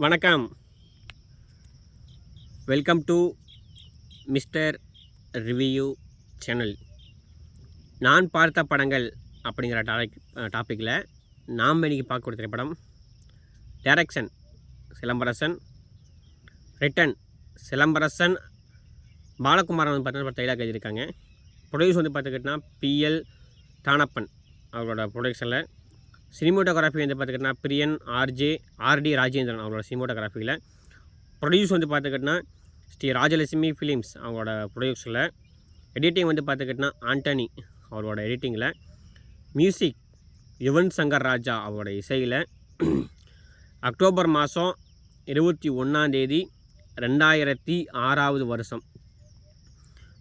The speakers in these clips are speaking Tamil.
வணக்கம். Welcome to mister review channel நான் பார்த்த படங்கள் அப்படிங்கிற டாபிக் டாப்பிக்கில் நாம் இன்னைக்கு பார்க்கக்கூடிய திரைப்படம் டேரக்ஷன் சிலம்பரசன் ரிட்டன் சிலம்பரசன் பாலகுமாரன் வந்து பார்த்தீங்கன்னா டைலாக் எழுதியிருக்காங்க ப்ரொடியூஸ் வந்து பார்த்துக்கிட்டிங்கன்னா பிஎல் தானப்பன் அவரோட ப்ரொடக்ஷனில் சினிமோட்டோகிராஃபி வந்து பார்த்துக்கிட்டனா பிரியன் ஆர்ஜே ஆர்டி ராஜேந்திரன் அவரோட சினிமோட்டோகிராஃபியில் ப்ரொடியூஸ் வந்து பார்த்துக்கிட்டனா ஸ்ரீ ராஜலட்சுமி ஃபிலிம்ஸ் அவங்களோட ப்ரொடியூஸில் எடிட்டிங் வந்து பார்த்துக்கிட்டிங்கன்னா ஆண்டனி அவரோட எடிட்டிங்கில் மியூசிக் யுவன் சங்கர் ராஜா அவரோட இசையில். அக்டோபர் மாதம் இருபத்தி ஒன்றாந்தேதி ரெண்டாயிரத்தி ஆறாவது வருஷம்.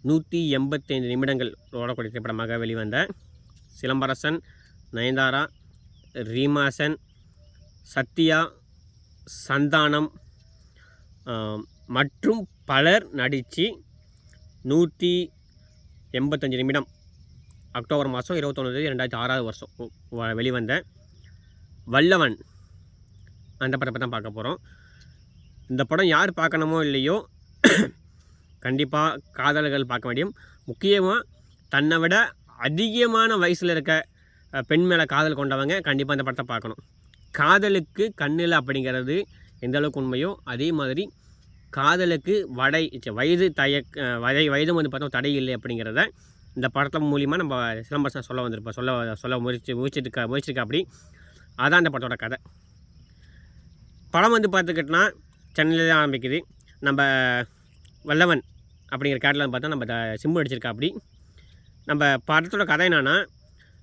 நூற்றி எண்பத்தைந்து நிமிடங்கள் ஓடக்கூடிய திரைப்படமாக வெளிவந்த சிலம்பரசன் நயன்தாரா ரீமாசன் சத்யா சந்தானம் மற்றும் பலர் நடித்து நூற்றி எண்பத்தஞ்சு நிமிடம். அக்டோபர் மாதம் இருபத்தொன்னு ரெண்டாயிரத்தி ஆறாவது வருஷம். வெளிவந்த வல்லவன். அந்த படத்தை தான் பார்க்க போகிறோம் இந்த படம் யார் பார்க்கணுமோ இல்லையோ கண்டிப்பாக காதலர்கள் பார்க்க முடியும் முக்கியமாக தன்னை விட அதிகமான வயசில் இருக்க பெண் மேலே காதல் கொண்டவங்க கண்டிப்பாக இந்த படத்தை பார்க்கணும். காதலுக்கு கண்ணில் அப்படிங்கிறது எந்த அளவுக்கு உண்மையோ அதே மாதிரி காதலுக்கு வடை வயது தயக் அஹ், வயது வயதும் வந்து பார்த்தா தடை இல்லை அப்படிங்கிறத இந்த படத்தின் மூலிமா நம்ம சிலம்பரசன் சொல்ல வந்திருப்போம். சொல்ல சொல்ல முயற்சி முயற்சிருக்கா முயற்சிருக்கா அப்படி. அதான் அந்த படத்தோட கதை. படம் வந்து பார்த்துக்கிட்டோன்னா சென்னையில் தான் ஆரம்பிக்குது. நம்ம வல்லவன் அப்படிங்கிற கேட்டில் பார்த்தா நம்ம த- சிம்பு அடிச்சிருக்கா அப்படி. நம்ம படத்தோட கதை என்னென்னா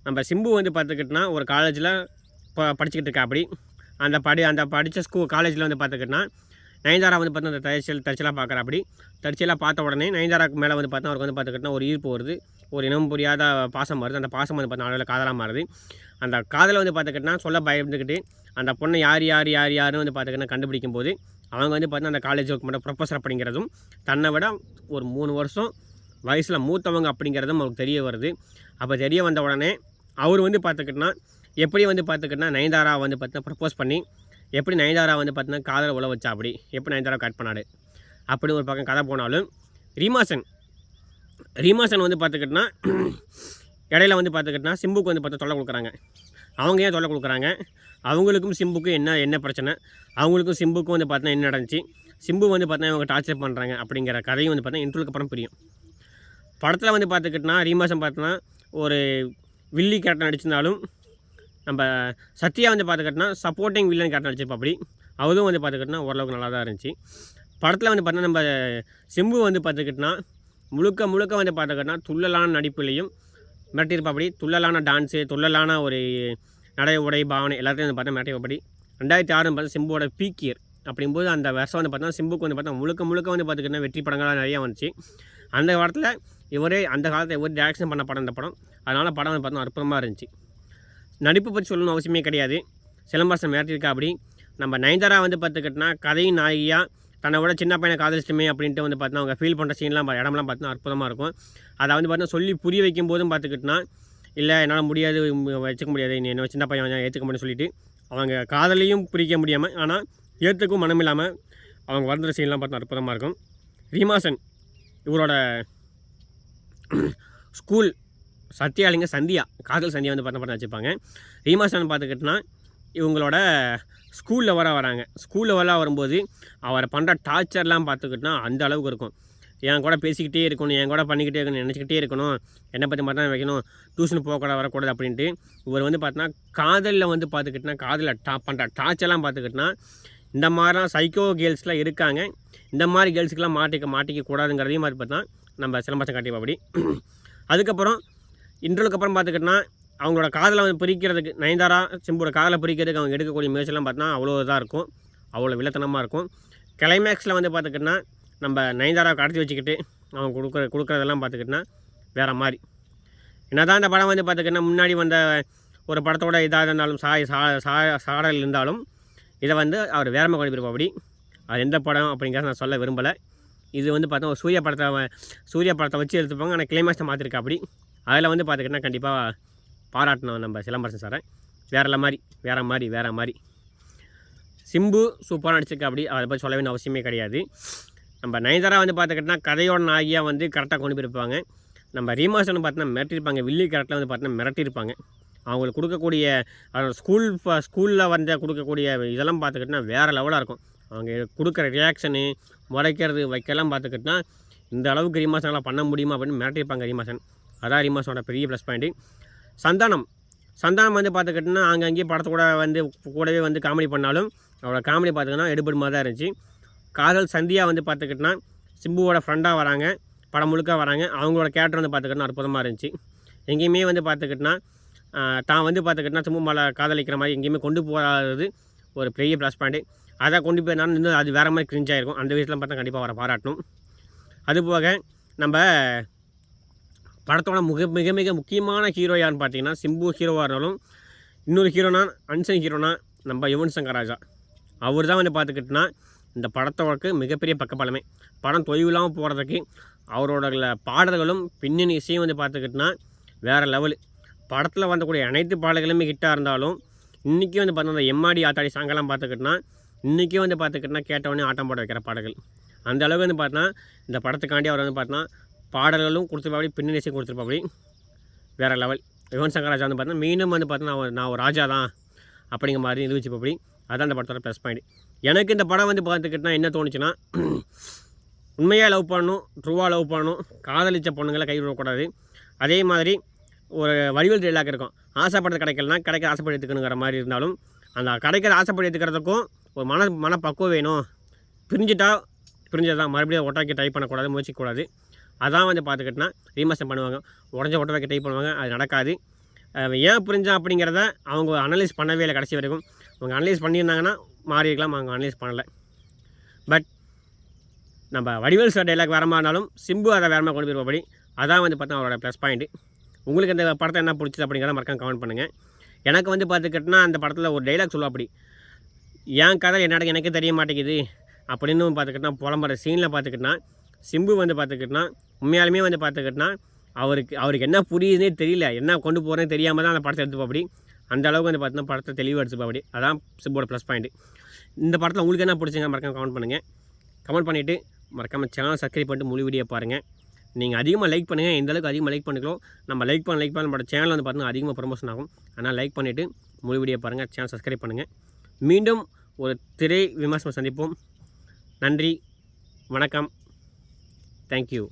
நம்ம சிம்பு வந்து பார்த்துக்கிட்டோன்னா ஒரு காலேஜில் இப்போ படிச்சுக்கிட்டு இருக்கா அப்படி. அந்த படி அந்த படித்த ஸ்கூ காலேஜில் வந்து பார்த்துக்கிட்டோன்னா நயன்தாரா வந்து பார்த்தா அந்த தரிசல் தரிசலாக பார்க்குற அப்படி. தரிசலாக பார்த்த உடனே நயன்தாராக்கு மேலே வந்து பார்த்தா அவருக்கு வந்து பார்த்துக்கிட்டோன்னா ஒரு ஈர்ப்பு வருது. ஒரு இனம் புரியாத பாசம் வருது. அந்த பாசம் வந்து பார்த்தா அளவில் காதலாக மாறுது. அந்த காதலை வந்து பார்த்துக்கிட்டோன்னா சொல்ல பயந்துக்கிட்டு அந்த பொண்ணை யார் யார் யார் யாருன்னு வந்து பார்த்துக்கிட்டா கண்டுபிடிக்கும் போது அவங்க வந்து பார்த்தா அந்த காலேஜுக்கு மட்டும் ப்ரொஃபஸர் அப்படிங்கிறதும் தன்னை விட ஒரு மூணு வருஷம் வயசில் மூத்தவங்க அப்படிங்கிறதும் அவருக்கு தெரிய வருது. அப்போ தெரிய வந்த உடனே அவர் வந்து பார்த்துக்கிட்டனா எப்படி வந்து பார்த்துக்கிட்டனா நயன்தாரா வந்து பார்த்தீங்கன்னா ப்ரப்போஸ் பண்ணி எப்படி நயன்தாரா வந்து பார்த்தீங்கன்னா காதலை உள்ள வச்சா அப்படி எப்படி நயன்தாரா கட் பண்ணாடு அப்படி ஒரு பக்கம் கதை போனாலும் ரீமாசன் ரீமாசன் வந்து பார்த்துக்கிட்டனா இடையில வந்து பார்த்துக்கிட்டனா சிம்புக்கு வந்து பார்த்தா தொல்லை கொடுக்குறாங்க. அவங்க ஏன் தொல்லை கொடுக்குறாங்க? அவங்களுக்கும் சிம்புக்கும் என்ன என்ன பிரச்சனை? அவங்களுக்கும் சிம்புக்கும் வந்து பார்த்தீங்கன்னா என்ன நடந்துச்சு? சிம்பு வந்து பார்த்தா இவங்க டார்ச்சர் பண்ணுறாங்க அப்படிங்கிற கதையும் வந்து பார்த்தீங்கன்னா இன்ட்ரோலுக்கு அப்புறம் புரியும். படத்தில் வந்து பார்த்துக்கிட்டனா ரீமாசன் பார்த்தோன்னா ஒரு வில்லி கேரக்டர் நடிச்சிருந்தாலும் நம்ம சத்யா வந்து பார்த்துக்கிட்டோன்னா சப்போர்ட்டிங் வில்லன் கேரக்டர் நடிச்சிருப்பா அப்படி. அவரும் வந்து பார்த்துக்கிட்டோன்னா ஓரளவுக்கு நல்லா தான் இருந்துச்சு. படத்தில் வந்து பார்த்தோன்னா நம்ம சிம்பு வந்து பார்த்துக்கிட்டோன்னா முழுக்க முழுக்க வந்து பார்த்துக்கிட்டோன்னா துள்ளலான நடிப்புலையும் மிரட்டியிருப்பாப்படி துள்ளலான டான்ஸு துள்ளலான ஒரு நடை உடை பாவனை எல்லாத்தையும் வந்து பார்த்தா மிரட்டியப்படி ரெண்டாயிரத்தி ஆறு பார்த்தா சிம்புவோட பீக் இயர் அப்படிங்கும்போது அந்த வருஷம் வந்து பார்த்தா சிம்புக்கு வந்து பார்த்தா முழுக்க முழுக்க வந்து பார்த்துக்கிட்டோன்னா வெற்றி படங்களாக நிறையா வந்துச்சு. அந்த வாரத்தில் இவரே அந்த காலத்தில் இவர் டேரக்ஷன் பண்ண படம் இந்த படம். அதனால் படம் வந்து அற்புதமாக இருந்துச்சு. நடிப்பு பற்றி சொல்லணும் அவசியமே கிடையாது. சிலம்பரசன் மிரட்டியிருக்கா அப்படி. நம்ம நயன்தாரா வந்து பார்த்துக்கிட்டோன்னா கதையும் நாயகியாக தன்னை விட சின்ன பையனை காதலிச்சிட்டுமே அப்படின்ட்டு வந்து பார்த்தா அவங்க ஃபீல் பண்ணுற சீன்லாம் இடம்லாம் பார்த்தோன்னா அற்புதமாக இருக்கும். அதை வந்து பார்த்தோன்னா சொல்லி புரிய வைக்கும் போதும் பார்த்துக்கிட்டனா இல்லை என்னால் முடியாது வச்சுக்க முடியாது. நீ என்ன சின்ன பையன் ஏற்றுக்க முடியும்னு சொல்லிட்டு அவங்க காதலையும் பிரிக்க முடியாமல் ஆனால் ஏற்றுக்கும் மனம் இல்லாமல் அவங்க வளர்ந்துற சீன்லாம் பார்த்தா அற்புதமாக இருக்கும். ரீமாசன் இவரோட ஸ்கூல் சத்யாலிங்க சந்தியா காதல் சந்தியா வந்து பார்த்தா படம் வச்சுப்பாங்க ரீமாசன் பார்த்துக்கிட்டோன்னா இவங்களோட ஸ்கூல் வர வராங்க. ஸ்கூல் லெவலாக வரும்போது அவரை பண்ணுற டார்ச்சர்லாம் பார்த்துக்கிட்டோன்னா அந்த அளவுக்கு இருக்கும். என் கூட பேசிக்கிட்டே இருக்கணும் என் கூட பண்ணிக்கிட்டே இருக்கணும் நினச்சிக்கிட்டே இருக்கணும் என்னை பற்றி மட்டும் வைக்கணும் டியூஷன் போகக்கூடாது வரக்கூடாது அப்படின்ட்டு இவர் வந்து பார்த்தோன்னா காதலில் வந்து பார்த்துக்கிட்டோன்னா காதலில் டா பண்ணுற டார்ச்சர்லாம் பார்த்துக்கிட்டோன்னா இந்த மாதிரிலாம் சைக்கோ கேர்ள்ஸ்லாம் இருக்காங்க. இந்த மாதிரி கேர்ள்ஸுக்கெல்லாம் மாட்டிக்க மாட்டிக்க கூடாதுங்கிறதையும் மாதிரி பார்த்தா நம்ம சிலம்பாசம் காட்டிப்பா அப்படி. அதுக்கப்புறம் இன்டர்வலுக்கு அப்புறம் பார்த்துக்கிட்டோன்னா அவங்களோட காதலை வந்து பிரிக்கிறதுக்கு நயன்தாரா சிம்புவோட காதலை பிரிக்கிறதுக்கு அவங்க எடுக்கக்கூடிய முயற்சியெல்லாம் பார்த்தோன்னா அவ்வளோ இதாக இருக்கும். அவ்வளோ வில்லத்தனமாக இருக்கும். கிளைமேக்ஸில் வந்து பார்த்துக்கிட்டோன்னா நம்ம நயன்தாராவை கடத்தி வச்சுக்கிட்டு அவங்க கொடுக்குற கொடுக்குறதெல்லாம் பார்த்துக்கிட்டோன்னா வேறு மாதிரி. என்ன தான் இந்த படம் வந்து பார்த்துக்கிட்டா முன்னாடி வந்த ஒரு படத்தோட இதாக இருந்தாலும் சாய் சா சா சாடல் இருந்தாலும் இதை வந்து அவர் வேறமாக கொண்டு அப்படி. அது எந்த படம் அப்படிங்கிறத நான் சொல்ல விரும்பலை. இது வந்து பார்த்தா ஒரு சூர்யா படத்தை சூரிய சூர்யா படத்தை வச்சு எடுத்துப்பாங்க ஆனால் கிளைமேக்ஸை மாற்றிருக்கா அப்படி. அதில் வந்து பார்த்துக்கிட்டா கண்டிப்பாக பாராட்டணும் நம்ம சிலம்பரசன் சாரை. வேற மாதிரி வேற மாதிரி வேற மாதிரி. சிம்பு சூப்பராக நடிச்சிருக்கா அப்படி. அதை பற்றி சொல்ல வேண்டிய அவசியமே கிடையாது. நம்ம நயன்தாரா வந்து பார்த்துக்கிட்டோன்னா கதையோட நாயகியாக வந்து கரெக்டாக கொண்டு போயிருப்பாங்க. நம்ம ரீமாஸ்டர்னு பார்த்தோன்னா மிரட்டியிருப்பாங்க. வில்லி கரெக்டாக வந்து பார்த்தோன்னா மிரட்டியிருப்பாங்க. அவங்களுக்கு கொடுக்கக்கூடிய ஸ்கூல் ஸ்கூலில் வந்து கொடுக்கக்கூடிய இதெல்லாம் பார்த்துக்கிட்டோன்னா வேறு லெவலாக இருக்கும். அவங்க கொடுக்குற ரியாக்ஷனு முறைக்கிறது வைக்கலாம் பார்த்துக்கிட்டோன்னா இந்த அளவுக்கு ரீமாசனால் பண்ண முடியுமா அப்படின்னு மிரட்டியிருப்பாங்க ரீமாசன் அதான் ரீமாசனோட பெரிய ப்ளஸ் பாயிண்ட்டு சந்தானம். சந்தானம் வந்து பார்த்துக்கிட்டோன்னா அங்கங்கேயே படத்து கூட வந்து கூடவே வந்து காமெடி பண்ணாலும் அவரோட காமெடி பார்த்துக்கிட்டோன்னா எடுபடுமா தான் இருந்துச்சு. காதல் சந்தியா வந்து பார்த்துக்கிட்டோன்னா சிம்புவோட ஃப்ரெண்டாக வராங்க படம் முழுக்க வராங்க அவங்களோட கேரக்டர் வந்து பார்த்துக்கிட்டோன்னா அற்புதமாக இருந்துச்சு. எங்கேயுமே வந்து பார்த்துக்கிட்டோன்னா தான் வந்து பார்த்துக்கிட்டோன்னா சிம்பு மலை காதலிக்கிற மாதிரி எங்கேயுமே கொண்டு போகாதது ஒரு பெரிய ப்ளஸ் பாயிண்ட்டு அதை கொண்டு போயிருந்தாலும் இன்னும் அது வேறு மாதிரி கிரிஞ்சாக இருக்கும் அந்த விஷயத்தில் பார்த்தா கண்டிப்பாக வர பாராட்டணும். அதுபோக நம்ம படத்தோட மிக மிக மிக முக்கியமான ஹீரோ யாருன்னு பார்த்தீங்கன்னா சிம்பு ஹீரோவாக இருந்தாலும் இன்னொரு ஹீரோனா அன்சன் ஹீரோனா நம்ம யுவன் சங்கர் ராஜா. அவர் தான் வந்து பார்த்துக்கிட்டோன்னா இந்த படத்தோடக்கு மிகப்பெரிய பக்கப்பலமே படம் தொய்வில்லாமல் போகிறதுக்கு அவரோட பாடல்களும் பின்னணி இசையும் வந்து பார்த்துக்கிட்டோன்னா வேறு லெவலு படத்தில் வந்தக்கூடிய அனைத்து பாடல்களுமே ஹிட்டாக இருந்தாலும் இன்றைக்கி வந்து பார்த்தா அந்த எம்மாடி ஆத்தாடி சாங்கெல்லாம் பார்த்துக்கிட்டோன்னா இன்றைக்கே வந்து பார்த்துக்கிட்டோன்னா கேட்டவொடனே ஆட்டம் போட வைக்கிற பாடல்கள். அந்த அளவுக்கு வந்து பார்த்தா இந்த படத்துக்காண்டி அவர் வந்து பார்த்தா பாடல்களும் கொடுத்துருப்பாப்படி பின்னணிசையும் கொடுத்துருப்பாப்படி வேறு லெவல். யுவன் சங்கர் ராஜா வந்து பார்த்தா மீண்டும் வந்து பார்த்தா நான் ஒரு- நான் ஒரு ராஜா தான் அப்படிங்கிற மாதிரி நிரூபிச்சுப்படி அதான் அந்த படத்தோட ப்ளஸ் பாயிண்ட் எனக்கு இந்த படம் வந்து பார்த்துக்கிட்டனா என்ன தோணுச்சுன்னா உண்மையாக லவ் பண்ணணும் ட்ரூவாக லவ் பண்ணணும் காதலிச்ச பொண்ணுங்களை கை விடக்கூடாது. அதே மாதிரி ஒரு வடிவல் டைலாக் இருக்கும். ஆசைப்படுறது கிடைக்கலனா கிடைக்க ஆசைப்பட்டு எடுத்துக்கணுங்கிற மாதிரி இருந்தாலும் அந்த கிடைக்கிற ஆசைப்பட்டு எடுத்துக்கிறதுக்கும் ஒரு மன மனப்பக்குவம் வேணும். பிரிஞ்சுட்டா பிரிஞ்சதான் மறுபடியும் ஒட்டாக்கி ட்ரை பண்ணக்கூடாது முயற்சிக்கூடாது அதான் வந்து பார்த்துக்கிட்டனா ரீமாஸ்டர் பண்ணுவாங்க. உடஞ்ச ஒட்ட வைக்க ட்ரை பண்ணுவாங்க. அது நடக்காது. ஏன் புரிஞ்சா அப்படிங்கிறத அவங்க அனலைஸ் பண்ணவே இல்லை கடைசி வரைக்கும். அவங்க அனலைஸ் பண்ணியிருந்தாங்கன்னா மாறி இருக்கலாம் அவங்க அனலைஸ் பண்ணலை. பட் நம்ம வடிவேல் சார் டைலாக் வேற மாதிரி இருந்தாலும் சிம்பு அதை வேற மாதிரி கொண்டு போயிருப்பபடி அதான் வந்து பார்த்தா அவரோட ப்ளஸ் பாயிண்ட் உங்களுக்கு இந்த படத்தை என்ன பிடிச்சது அப்படிங்கிறத மறக்காம கமெண்ட் பண்ணுங்கள் எனக்கு வந்து பார்த்துக்கிட்டோன்னா அந்த படத்தில் ஒரு டைலாக் சொல்லுவா அப்படி. என் கதை என்னடா எனக்கே தெரிய மாட்டேங்குது அப்படின்னு பார்த்துக்கிட்டா புலம்புற சீனில் பார்த்துக்கிட்டனா சிம்பு வந்து பார்த்துக்கிட்டனா உண்மையாலுமே வந்து பார்த்துக்கிட்டனா அவருக்கு அவருக்கு என்ன புரியுதுனே தெரியல. என்ன கொண்டு போகிறேன்னு தெரியாமல் தான் அந்த படத்தை எடுத்துப்பாப்படி. அந்த அளவுக்கு வந்து பார்த்தீங்கன்னா படத்தை தெளிவாக எடுத்துப்பாப்படி. அதான் சிம்போட ப்ளஸ் பாயிண்ட் இந்த படத்தில் உங்களுக்கு என்ன பிடிச்சிங்க மறக்காம கமெண்ட் பண்ணுங்கள் கமெண்ட் பண்ணிவிட்டு மறக்காமல் சேனல் சப்ஸ்கிரைப் பண்ணிட்டு முழு வீடியோ பாருங்கள் நீங்கள் அதிகமாக லைக் பண்ணுங்கள் எந்த அளவுக்கு அதிகமாக லைக் பண்ணிக்கலாம் நம்ம லைக் பண்ண லைக் பண்ண நம்ம சேனல் வந்து பார்த்தீங்கன்னா அதிகமாக ப்ரொமோஷன் ஆகும். ஆனால் லைக் பண்ணிவிட்டு முழு வீடியோ பாருங்கள் சேனல் சப்ஸ்கிரைப் பண்ணுங்கள் மீண்டும் ஒரு திரை விமர்சனம் சந்திப்போம். நன்றி வணக்கம். தேங்க்யூ